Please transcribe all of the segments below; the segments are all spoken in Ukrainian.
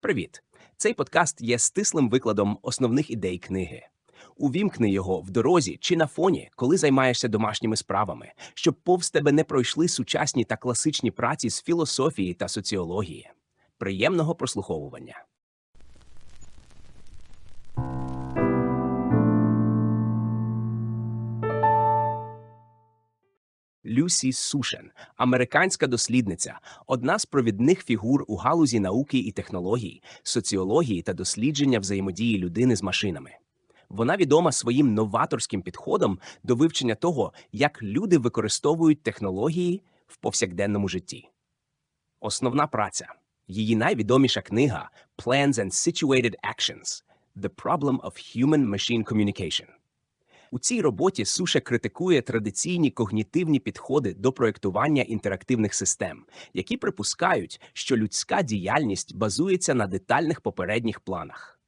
Привіт! Цей подкаст є стислим викладом основних ідей книги. Увімкни його в дорозі чи на фоні, коли займаєшся домашніми справами, щоб повз тебе не пройшли сучасні та класичні праці з філософії та соціології. Приємного прослуховування. Люсі Сушен, американська дослідниця, одна з провідних фігур у галузі науки і технологій, соціології та дослідження взаємодії людини з машинами. Вона відома своїм новаторським підходом до вивчення того, як люди використовують технології в повсякденному житті. Основна праця її найвідоміша книга Plans and Situated Actions The Problem of Human-Machine Communication. У цій роботі Суше критикує традиційні когнітивні підходи до проєктування інтерактивних систем, які припускають, що людська діяльність базується на детальних попередніх планах.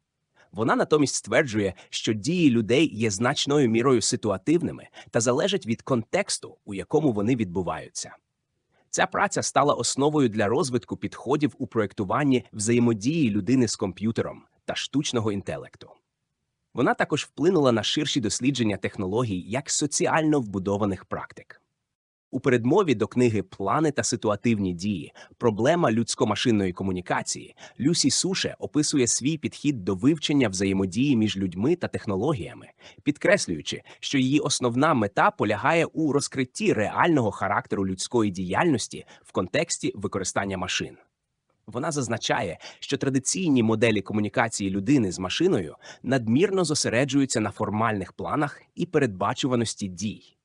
Вона натомість стверджує, що дії людей є значною мірою ситуативними та залежать від контексту, у якому вони відбуваються. Ця праця стала основою для розвитку підходів у проєктуванні взаємодії людини з комп'ютером та штучного інтелекту. Вона також вплинула на ширші дослідження технологій як соціально вбудованих практик. У передмові до книги Плани та ситуативні дії. Проблема людсько-машинної комунікації Люсі Суше описує свій підхід до вивчення взаємодії між людьми та технологіями, підкреслюючи, що її основна мета полягає у розкритті реального характеру людської діяльності в контексті використання машин. Вона зазначає, що традиційні моделі комунікації людини з машиною надмірно зосереджуються на формальних планах і передбачуваності дій,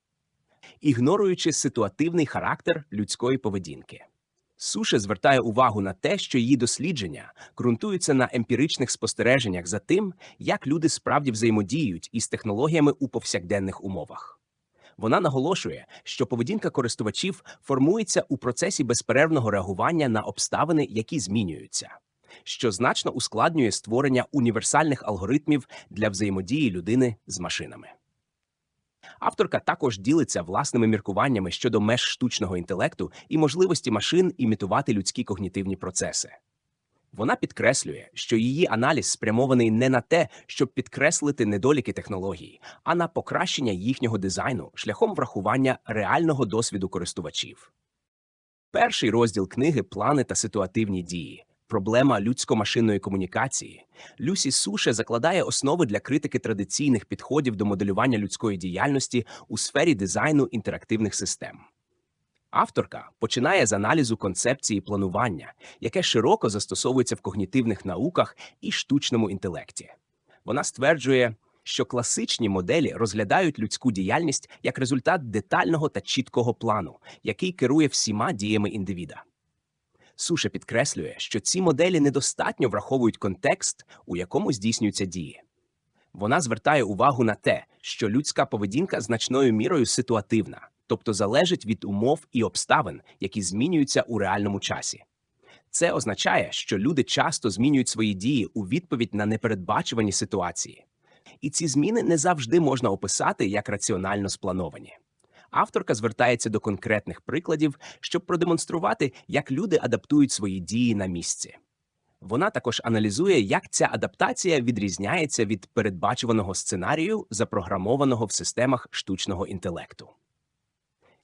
ігноруючи ситуативний характер людської поведінки. Суше звертає увагу на те, що її дослідження ґрунтуються на емпіричних спостереженнях за тим, як люди справді взаємодіють із технологіями у повсякденних умовах. Вона наголошує, що поведінка користувачів формується у процесі безперервного реагування на обставини, які змінюються, що значно ускладнює створення універсальних алгоритмів для взаємодії людини з машинами. Авторка також ділиться власними міркуваннями щодо меж штучного інтелекту і можливості машин імітувати людські когнітивні процеси. Вона підкреслює, що її аналіз спрямований не на те, щоб підкреслити недоліки технології, а на покращення їхнього дизайну шляхом врахування реального досвіду користувачів. Перший розділ книги Плани та ситуативні дії. Проблема людсько-машинної комунікації. Люсі Суше закладає основи для критики традиційних підходів до моделювання людської діяльності у сфері дизайну інтерактивних систем. Авторка починає з аналізу концепції планування, яке широко застосовується в когнітивних науках і штучному інтелекті. Вона стверджує, що класичні моделі розглядають людську діяльність як результат детального та чіткого плану, який керує всіма діями індивіда. Суше підкреслює, що ці моделі недостатньо враховують контекст, у якому здійснюються дії. Вона звертає увагу на те, що людська поведінка значною мірою ситуативна тобто залежить від умов і обставин, які змінюються у реальному часі. Це означає, що люди часто змінюють свої дії у відповідь на непередбачувані ситуації, і ці зміни не завжди можна описати як раціонально сплановані. Авторка звертається до конкретних прикладів, щоб продемонструвати, як люди адаптують свої дії на місці. Вона також аналізує, як ця адаптація відрізняється від передбачуваного сценарію, запрограмованого в системах штучного інтелекту.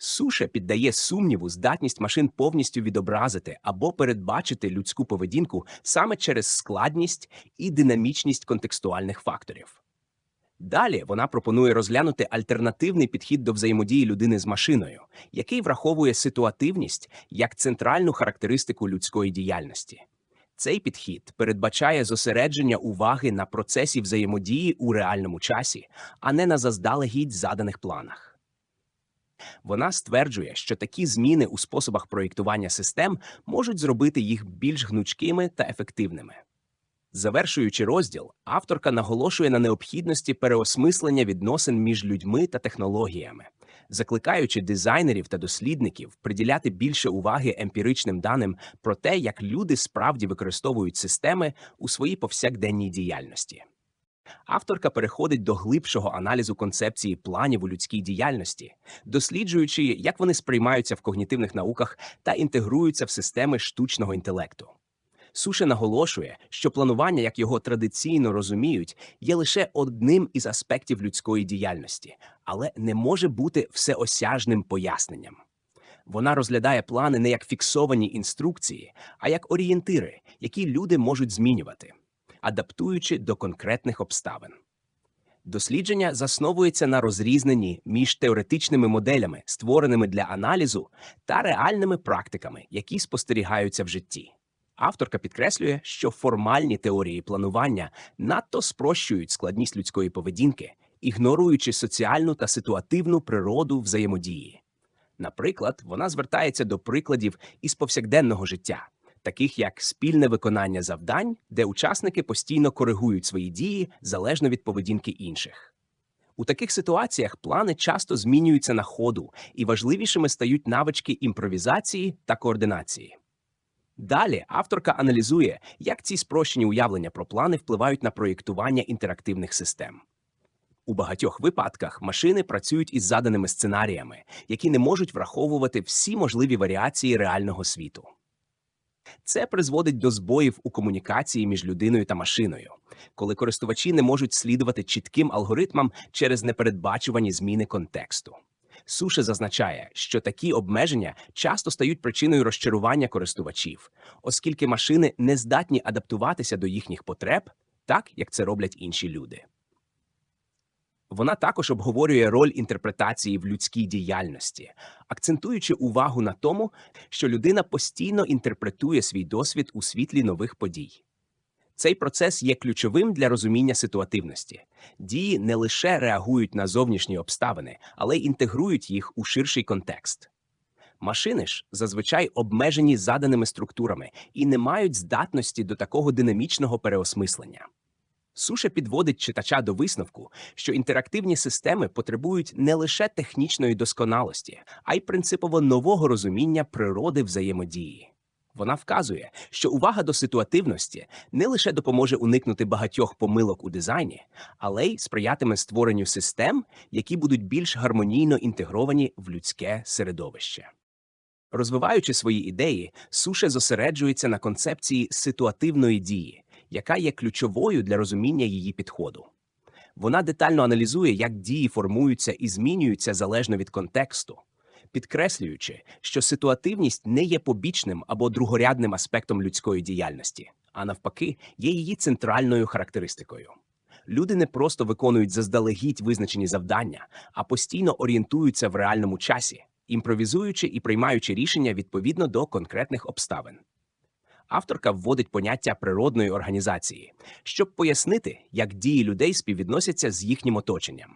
Суше піддає сумніву здатність машин повністю відобразити або передбачити людську поведінку саме через складність і динамічність контекстуальних факторів. Далі вона пропонує розглянути альтернативний підхід до взаємодії людини з машиною, який враховує ситуативність як центральну характеристику людської діяльності. Цей підхід передбачає зосередження уваги на процесі взаємодії у реальному часі, а не на заздалегідь заданих планах. Вона стверджує, що такі зміни у способах проєктування систем можуть зробити їх більш гнучкими та ефективними. Завершуючи розділ, авторка наголошує на необхідності переосмислення відносин між людьми та технологіями, закликаючи дизайнерів та дослідників приділяти більше уваги емпіричним даним про те, як люди справді використовують системи у своїй повсякденній діяльності. Авторка переходить до глибшого аналізу концепції планів у людській діяльності, досліджуючи, як вони сприймаються в когнітивних науках та інтегруються в системи штучного інтелекту. Суше наголошує, що планування, як його традиційно розуміють, є лише одним із аспектів людської діяльності, але не може бути всеосяжним поясненням. Вона розглядає плани не як фіксовані інструкції, а як орієнтири, які люди можуть змінювати, адаптуючи до конкретних обставин. Дослідження засновується на розрізненні між теоретичними моделями, створеними для аналізу, та реальними практиками, які спостерігаються в житті. Авторка підкреслює, що формальні теорії планування надто спрощують складність людської поведінки, ігноруючи соціальну та ситуативну природу взаємодії. Наприклад, вона звертається до прикладів із повсякденного життя, таких як спільне виконання завдань, де учасники постійно коригують свої дії залежно від поведінки інших. У таких ситуаціях плани часто змінюються на ходу, і важливішими стають навички імпровізації та координації. Далі авторка аналізує, як ці спрощені уявлення про плани впливають на проєктування інтерактивних систем. У багатьох випадках машини працюють із заданими сценаріями, які не можуть враховувати всі можливі варіації реального світу. Це призводить до збоїв у комунікації між людиною та машиною, коли користувачі не можуть слідувати чітким алгоритмам через непередбачувані зміни контексту. Суше зазначає, що такі обмеження часто стають причиною розчарування користувачів, оскільки машини не здатні адаптуватися до їхніх потреб, так як це роблять інші люди. Вона також обговорює роль інтерпретації в людській діяльності, акцентуючи увагу на тому, що людина постійно інтерпретує свій досвід у світлі нових подій. Цей процес є ключовим для розуміння ситуативності. Дії не лише реагують на зовнішні обставини, але й інтегрують їх у ширший контекст. Машини ж зазвичай обмежені заданими структурами і не мають здатності до такого динамічного переосмислення. Суше підводить читача до висновку, що інтерактивні системи потребують не лише технічної досконалості, а й принципово нового розуміння природи взаємодії. Вона вказує, що увага до ситуативності не лише допоможе уникнути багатьох помилок у дизайні, але й сприятиме створенню систем, які будуть більш гармонійно інтегровані в людське середовище. Розвиваючи свої ідеї, суше зосереджується на концепції ситуативної дії, яка є ключовою для розуміння її підходу. Вона детально аналізує, як дії формуються і змінюються залежно від контексту, підкреслюючи, що ситуативність не є побічним або другорядним аспектом людської діяльності, а навпаки, є її центральною характеристикою. Люди не просто виконують заздалегідь визначені завдання, а постійно орієнтуються в реальному часі, імпровізуючи і приймаючи рішення відповідно до конкретних обставин. Авторка вводить поняття природної організації, щоб пояснити, як дії людей співвідносяться з їхнім оточенням.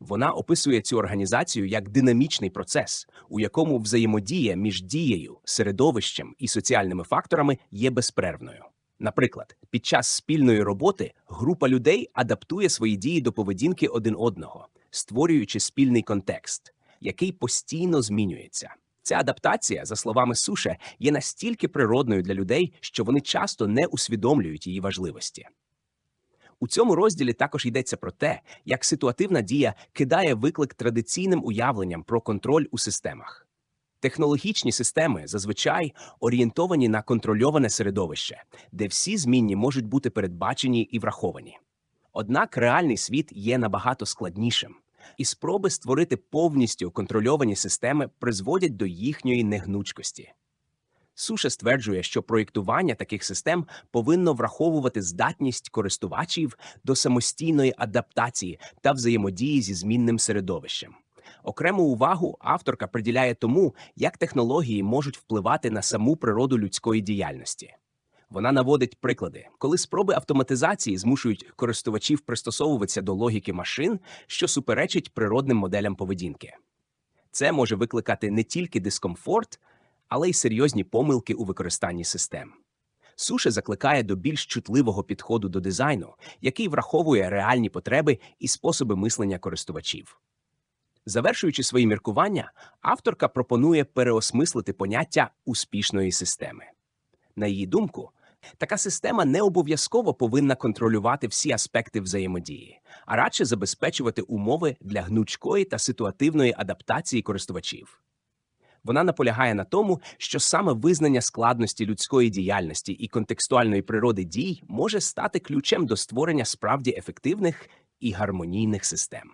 Вона описує цю організацію як динамічний процес, у якому взаємодія між дією, середовищем і соціальними факторами є безперервною. Наприклад, під час спільної роботи група людей адаптує свої дії до поведінки один одного, створюючи спільний контекст, який постійно змінюється. Ця адаптація, за словами Суше, є настільки природною для людей, що вони часто не усвідомлюють її важливості. У цьому розділі також йдеться про те, як ситуативна дія кидає виклик традиційним уявленням про контроль у системах. Технологічні системи зазвичай орієнтовані на контрольоване середовище, де всі змінні можуть бути передбачені і враховані. Однак реальний світ є набагато складнішим, і спроби створити повністю контрольовані системи призводять до їхньої негнучкості. Суше стверджує, що проєктування таких систем повинно враховувати здатність користувачів до самостійної адаптації та взаємодії зі змінним середовищем. Окрему увагу авторка приділяє тому, як технології можуть впливати на саму природу людської діяльності. Вона наводить приклади, коли спроби автоматизації змушують користувачів пристосовуватися до логіки машин, що суперечить природним моделям поведінки. Це може викликати не тільки дискомфорт, але й серйозні помилки у використанні систем. Суше закликає до більш чутливого підходу до дизайну, який враховує реальні потреби і способи мислення користувачів. Завершуючи свої міркування, авторка пропонує переосмислити поняття успішної системи. На її думку, така система не обов'язково повинна контролювати всі аспекти взаємодії, а радше забезпечувати умови для гнучкої та ситуативної адаптації користувачів. Вона наполягає на тому, що саме визнання складності людської діяльності і контекстуальної природи дій може стати ключем до створення справді ефективних і гармонійних систем.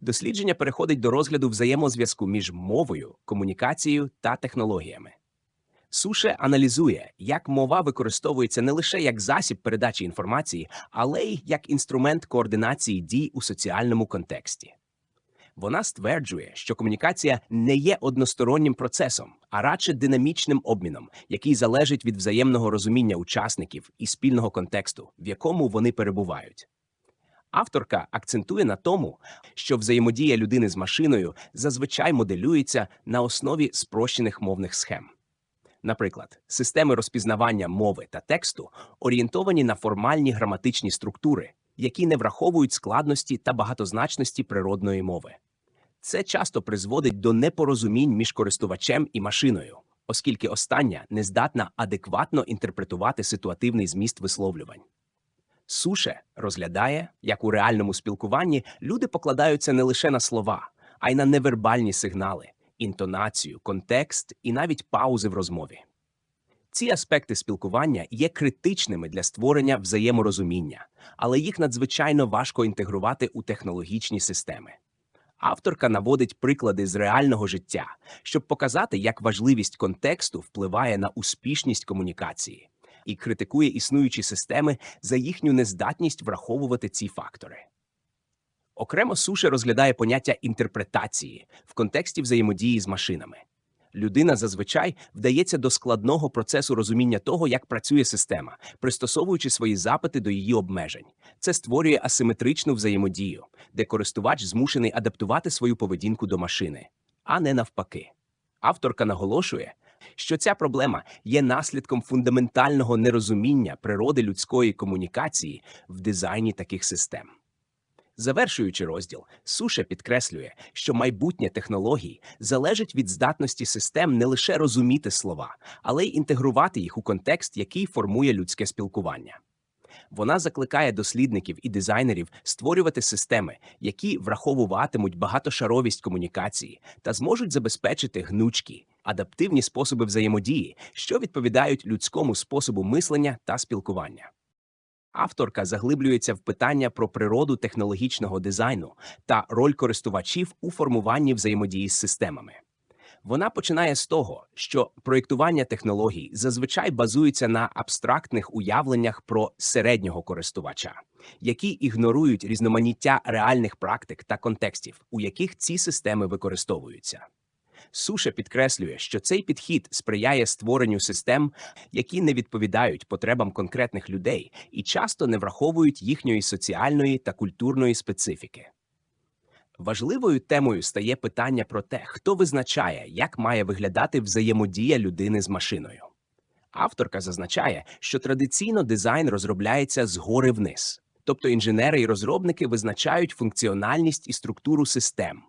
Дослідження переходить до розгляду взаємозв'язку між мовою, комунікацією та технологіями. Суше аналізує, як мова використовується не лише як засіб передачі інформації, але й як інструмент координації дій у соціальному контексті. Вона стверджує, що комунікація не є одностороннім процесом, а радше динамічним обміном, який залежить від взаємного розуміння учасників і спільного контексту, в якому вони перебувають. Авторка акцентує на тому, що взаємодія людини з машиною зазвичай моделюється на основі спрощених мовних схем. Наприклад, системи розпізнавання мови та тексту орієнтовані на формальні граматичні структури, які не враховують складності та багатозначності природної мови. Це часто призводить до непорозумінь між користувачем і машиною, оскільки остання не здатна адекватно інтерпретувати ситуативний зміст висловлювань. Суше розглядає, як у реальному спілкуванні люди покладаються не лише на слова, а й на невербальні сигнали, інтонацію, контекст і навіть паузи в розмові. Ці аспекти спілкування є критичними для створення взаєморозуміння, але їх надзвичайно важко інтегрувати у технологічні системи. Авторка наводить приклади з реального життя, щоб показати, як важливість контексту впливає на успішність комунікації, і критикує існуючі системи за їхню нездатність враховувати ці фактори. Окремо суше розглядає поняття інтерпретації в контексті взаємодії з машинами. Людина зазвичай вдається до складного процесу розуміння того, як працює система, пристосовуючи свої запити до її обмежень. Це створює асиметричну взаємодію, де користувач змушений адаптувати свою поведінку до машини, а не навпаки. Авторка наголошує, що ця проблема є наслідком фундаментального нерозуміння природи людської комунікації в дизайні таких систем. Завершуючи розділ, Суше підкреслює, що майбутнє технологій залежить від здатності систем не лише розуміти слова, але й інтегрувати їх у контекст, який формує людське спілкування. Вона закликає дослідників і дизайнерів створювати системи, які враховуватимуть багатошаровість комунікації та зможуть забезпечити гнучкі, адаптивні способи взаємодії, що відповідають людському способу мислення та спілкування. Авторка заглиблюється в питання про природу технологічного дизайну та роль користувачів у формуванні взаємодії з системами. Вона починає з того, що проєктування технологій зазвичай базується на абстрактних уявленнях про середнього користувача, які ігнорують різноманіття реальних практик та контекстів, у яких ці системи використовуються. Суше підкреслює, що цей підхід сприяє створенню систем, які не відповідають потребам конкретних людей і часто не враховують їхньої соціальної та культурної специфіки. Важливою темою стає питання про те, хто визначає, як має виглядати взаємодія людини з машиною. Авторка зазначає, що традиційно дизайн розробляється згори вниз, тобто інженери і розробники визначають функціональність і структуру систем,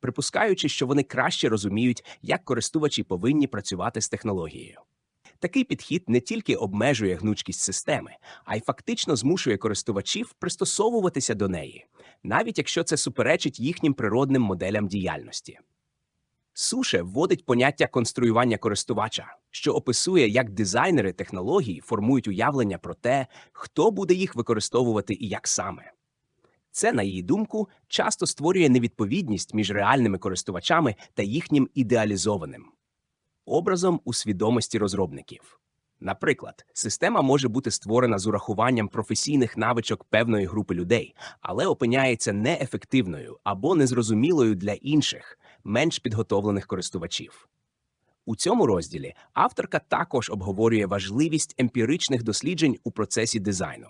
припускаючи, що вони краще розуміють, як користувачі повинні працювати з технологією. Такий підхід не тільки обмежує гнучкість системи, а й фактично змушує користувачів пристосовуватися до неї, навіть якщо це суперечить їхнім природним моделям діяльності. Суше вводить поняття конструювання користувача, що описує, як дизайнери технологій формують уявлення про те, хто буде їх використовувати і як саме. Це, на її думку, часто створює невідповідність між реальними користувачами та їхнім ідеалізованим образом у свідомості розробників. Наприклад, система може бути створена з урахуванням професійних навичок певної групи людей, але опиняється неефективною або незрозумілою для інших, менш підготовлених користувачів. У цьому розділі авторка також обговорює важливість емпіричних досліджень у процесі дизайну.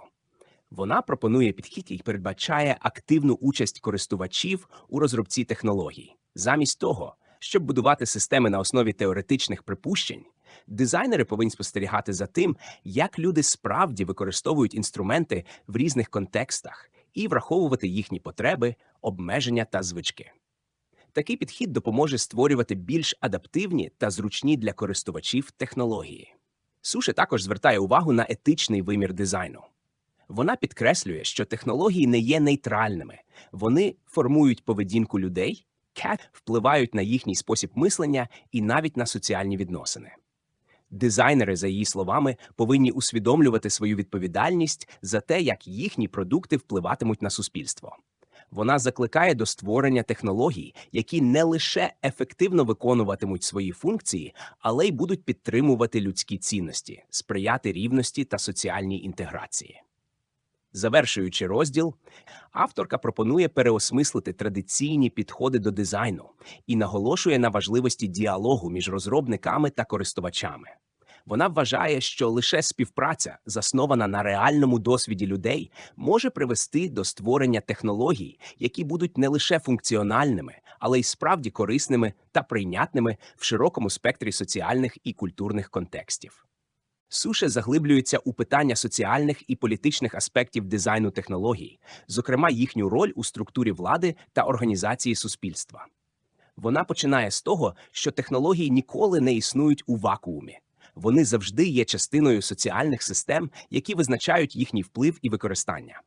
Вона пропонує підхід, який передбачає активну участь користувачів у розробці технологій. Замість того, щоб будувати системи на основі теоретичних припущень, дизайнери повинні спостерігати за тим, як люди справді використовують інструменти в різних контекстах і враховувати їхні потреби, обмеження та звички. Такий підхід допоможе створювати більш адаптивні та зручні для користувачів технології. Суше також звертає увагу на етичний вимір дизайну. Вона підкреслює, що технології не є нейтральними, вони формують поведінку людей впливають на їхній спосіб мислення і навіть на соціальні відносини. Дизайнери, за її словами, повинні усвідомлювати свою відповідальність за те, як їхні продукти впливатимуть на суспільство. Вона закликає до створення технологій, які не лише ефективно виконуватимуть свої функції, але й будуть підтримувати людські цінності, сприяти рівності та соціальній інтеграції. Завершуючи розділ, авторка пропонує переосмислити традиційні підходи до дизайну і наголошує на важливості діалогу між розробниками та користувачами. Вона вважає, що лише співпраця, заснована на реальному досвіді людей, може привести до створення технологій, які будуть не лише функціональними, але й справді корисними та прийнятними в широкому спектрі соціальних і культурних контекстів. Суше заглиблюється у питання соціальних і політичних аспектів дизайну технологій, зокрема їхню роль у структурі влади та організації суспільства. Вона починає з того, що технології ніколи не існують у вакуумі. Вони завжди є частиною соціальних систем, які визначають їхній вплив і використання.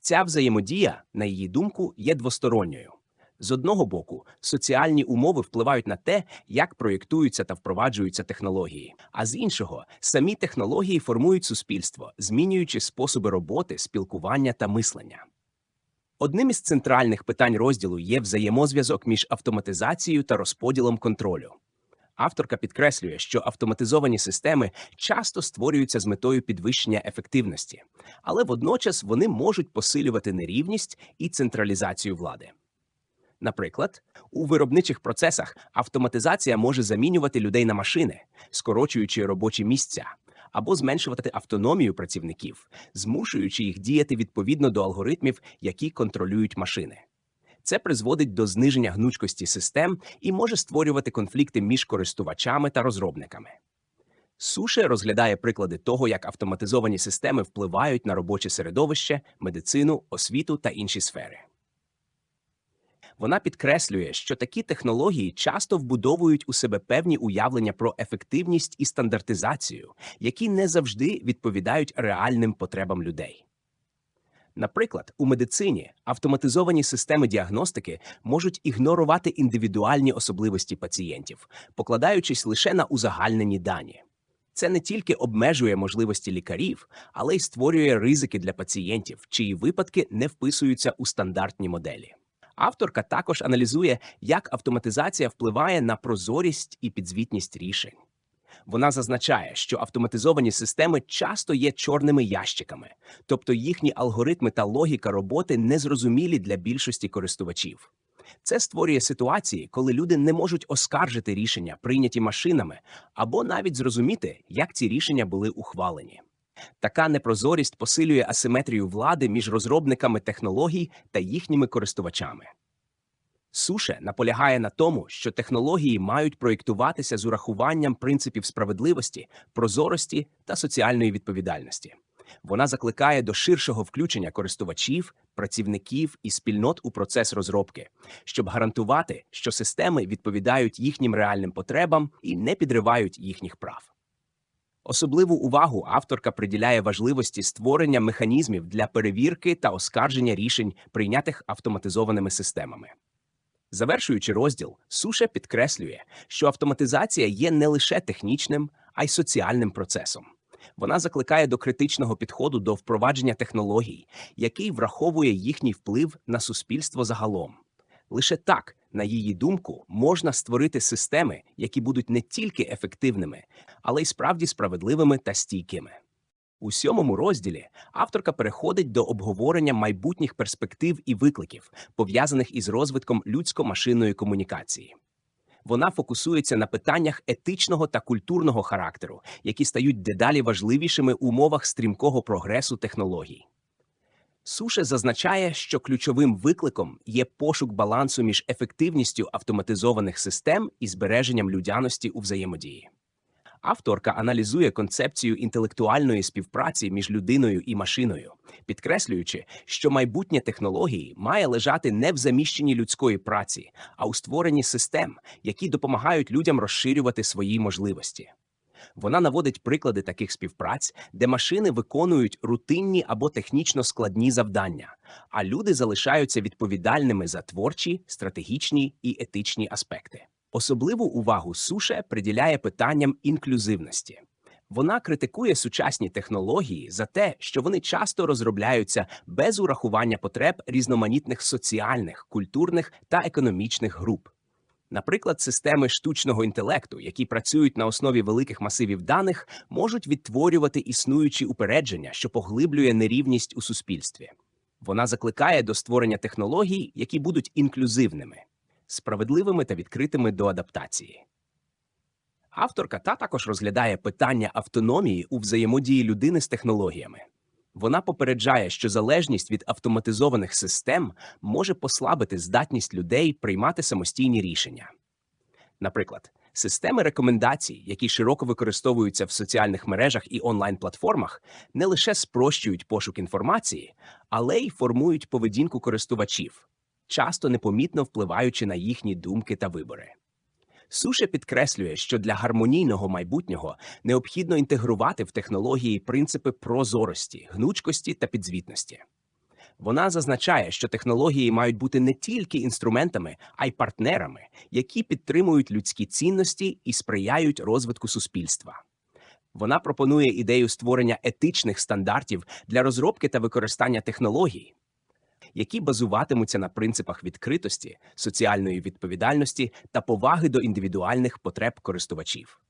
Ця взаємодія, на її думку, є двосторонньою. З одного боку, соціальні умови впливають на те, як проєктуються та впроваджуються технології, а з іншого, самі технології формують суспільство, змінюючи способи роботи, спілкування та мислення. Одним із центральних питань розділу є взаємозв'язок між автоматизацією та розподілом контролю. Авторка підкреслює, що автоматизовані системи часто створюються з метою підвищення ефективності, але водночас вони можуть посилювати нерівність і централізацію влади. Наприклад, у виробничих процесах автоматизація може замінювати людей на машини, скорочуючи робочі місця, або зменшувати автономію працівників, змушуючи їх діяти відповідно до алгоритмів, які контролюють машини. Це призводить до зниження гнучкості систем і може створювати конфлікти між користувачами та розробниками. Суше розглядає приклади того, як автоматизовані системи впливають на робоче середовище, медицину, освіту та інші сфери. Вона підкреслює, що такі технології часто вбудовують у себе певні уявлення про ефективність і стандартизацію, які не завжди відповідають реальним потребам людей. Наприклад, у медицині автоматизовані системи діагностики можуть ігнорувати індивідуальні особливості пацієнтів, покладаючись лише на узагальнені дані. Це не тільки обмежує можливості лікарів, але й створює ризики для пацієнтів, чиї випадки не вписуються у стандартні моделі. Авторка також аналізує, як автоматизація впливає на прозорість і підзвітність рішень. Вона зазначає, що автоматизовані системи часто є чорними ящиками, тобто їхні алгоритми та логіка роботи незрозумілі для більшості користувачів. Це створює ситуації, коли люди не можуть оскаржити рішення, прийняті машинами, або навіть зрозуміти, як ці рішення були ухвалені. Така непрозорість посилює асиметрію влади між розробниками технологій та їхніми користувачами. Суше наполягає на тому, що технології мають проєктуватися з урахуванням принципів справедливості, прозорості та соціальної відповідальності. Вона закликає до ширшого включення користувачів, працівників і спільнот у процес розробки, щоб гарантувати, що системи відповідають їхнім реальним потребам і не підривають їхніх прав. Особливу увагу авторка приділяє важливості створення механізмів для перевірки та оскарження рішень, прийнятих автоматизованими системами. Завершуючи розділ, Суше підкреслює, що автоматизація є не лише технічним, а й соціальним процесом. Вона закликає до критичного підходу до впровадження технологій, який враховує їхній вплив на суспільство загалом. Лише так, на її думку, можна створити системи, які будуть не тільки ефективними, але й справді справедливими та стійкими. У сьомому розділі авторка переходить до обговорення майбутніх перспектив і викликів, пов'язаних із розвитком людсько-машинної комунікації. Вона фокусується на питаннях етичного та культурного характеру, які стають дедалі важливішими у умовах стрімкого прогресу технологій. Суше зазначає, що ключовим викликом є пошук балансу між ефективністю автоматизованих систем і збереженням людяності у взаємодії. Авторка аналізує концепцію інтелектуальної співпраці між людиною і машиною, підкреслюючи, що майбутнє технології має лежати не в заміщенні людської праці, а у створенні систем, які допомагають людям розширювати свої можливості. Вона наводить приклади таких співпраць, де машини виконують рутинні або технічно складні завдання, а люди залишаються відповідальними за творчі, стратегічні і етичні аспекти. Особливу увагу Суше приділяє питанням інклюзивності. Вона критикує сучасні технології за те, що вони часто розробляються без урахування потреб різноманітних соціальних, культурних та економічних груп. Наприклад, системи штучного інтелекту, які працюють на основі великих масивів даних, можуть відтворювати існуючі упередження, що поглиблює нерівність у суспільстві. Вона закликає до створення технологій, які будуть інклюзивними, справедливими та відкритими до адаптації. Авторка та також розглядає питання автономії у взаємодії людини з технологіями. Вона попереджає, що залежність від автоматизованих систем може послабити здатність людей приймати самостійні рішення. Наприклад, системи рекомендацій, які широко використовуються в соціальних мережах і онлайн-платформах, не лише спрощують пошук інформації, але й формують поведінку користувачів, часто непомітно впливаючи на їхні думки та вибори. Суше підкреслює, що для гармонійного майбутнього необхідно інтегрувати в технології принципи прозорості, гнучкості та підзвітності. Вона зазначає, що технології мають бути не тільки інструментами, а й партнерами, які підтримують людські цінності і сприяють розвитку суспільства. Вона пропонує ідею створення етичних стандартів для розробки та використання технологій, які базуватимуться на принципах відкритості, соціальної відповідальності та поваги до індивідуальних потреб користувачів.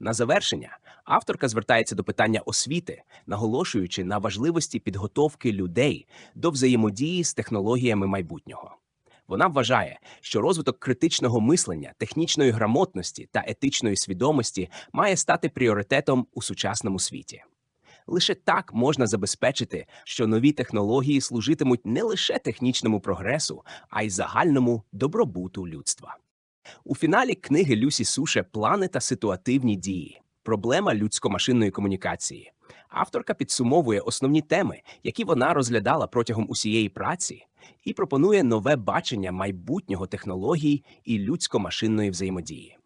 На завершення авторка звертається до питання освіти, наголошуючи на важливості підготовки людей до взаємодії з технологіями майбутнього. Вона вважає, що розвиток критичного мислення, технічної грамотності та етичної свідомості має стати пріоритетом у сучасному світі. Лише так можна забезпечити, що нові технології служитимуть не лише технічному прогресу, а й загальному добробуту людства. У фіналі книги Люсі Суше Плани та ситуативні дії. Проблема людсько-машинної комунікації. Авторка підсумовує основні теми, які вона розглядала протягом усієї праці, і пропонує нове бачення майбутнього технологій і людсько-машинної взаємодії.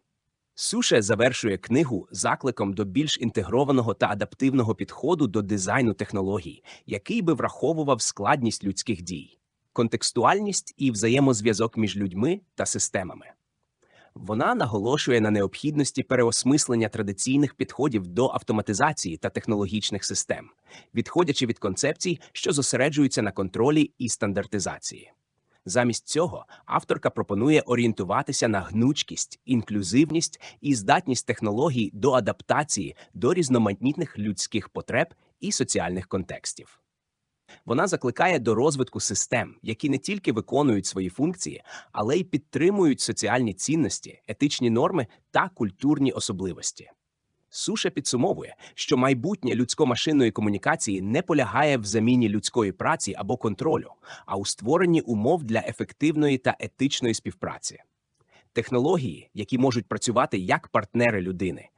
Суше завершує книгу закликом до більш інтегрованого та адаптивного підходу до дизайну технологій, який би враховував складність людських дій, контекстуальність і взаємозв'язок між людьми та системами. Вона наголошує на необхідності переосмислення традиційних підходів до автоматизації та технологічних систем, відходячи від концепцій, що зосереджуються на контролі і стандартизації. Замість цього авторка пропонує орієнтуватися на гнучкість, інклюзивність і здатність технологій до адаптації до різноманітних людських потреб і соціальних контекстів. Вона закликає до розвитку систем, які не тільки виконують свої функції, але й підтримують соціальні цінності, етичні норми та культурні особливості. Суша підсумовує, що майбутнє людсько-машинної комунікації не полягає в заміні людської праці або контролю, а у створенні умов для ефективної та етичної співпраці. Технології, які можуть працювати як партнери людини,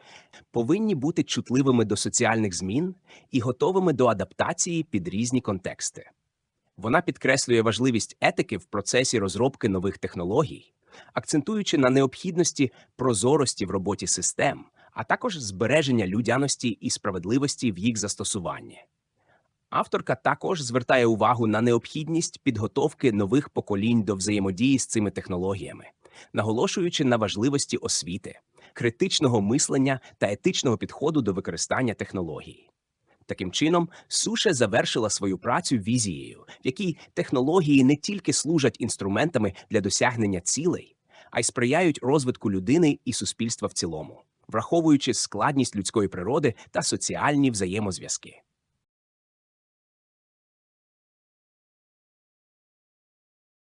повинні бути чутливими до соціальних змін і готовими до адаптації під різні контексти. Вона підкреслює важливість етики в процесі розробки нових технологій, акцентуючи на необхідності прозорості в роботі систем, а також збереження людяності і справедливості в їх застосуванні. Авторка також звертає увагу на необхідність підготовки нових поколінь до взаємодії з цими технологіями, наголошуючи на важливості освіти, критичного мислення та етичного підходу до використання технологій. Таким чином, Суше завершила свою працю візією, в якій технології не тільки служать інструментами для досягнення цілей, а й сприяють розвитку людини і суспільства в цілому, враховуючи складність людської природи та соціальні взаємозв'язки.